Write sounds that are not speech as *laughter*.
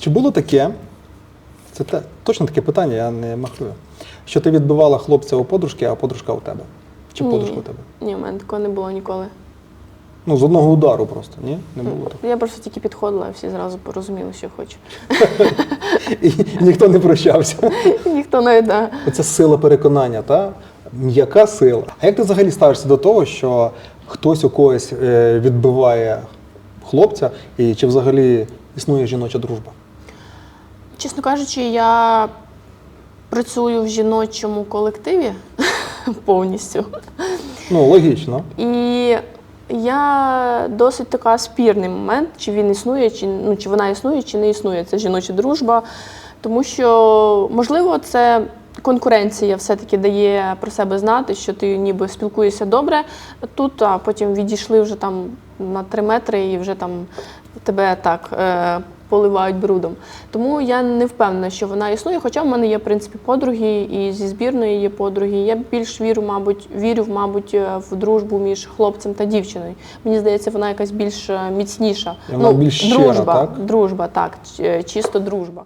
Чи було таке? Це те, точно таке питання, я не махлюю. Що ти відбивала хлопця у подружки, а подружка у тебе? Чи Ні. подружка у тебе? Ні, у мене такого не було ніколи. Ну, з одного удару просто, ні? Не було такого. Я просто тільки підходила, і всі зразу порозуміли, що хочу. *laughs* І ніхто не прощався. *laughs* Ніхто навіть да. Оця сила переконання, та м'яка сила. А як ти взагалі ставишся до того, що хтось у когось е, відбиває хлопця, і чи взагалі існує жіноча дружба? Чесно кажучи, я працюю в жіночому колективі *laughs* повністю. Ну, логічно. І я досить така спірний момент, чи він існує, чи, ну, чи вона існує, чи не існує. Це жіноча дружба. Тому що, можливо, це конкуренція все-таки дає про себе знати, що ти ніби спілкуєшся добре тут, а потім відійшли вже там на три метри і вже там тебе так. Поливають брудом. Тому я не впевнена, що вона існує. Хоча в мене є в принципі подруги, і зі збірної є подруги. Я більш вірю, мабуть, вірю, мабуть, е, в дружбу між хлопцем та дівчиною. Мені здається, вона якась більш е, міцніша. Вона ну, більш щира, дружба, так? дружба, так, е, чисто дружба.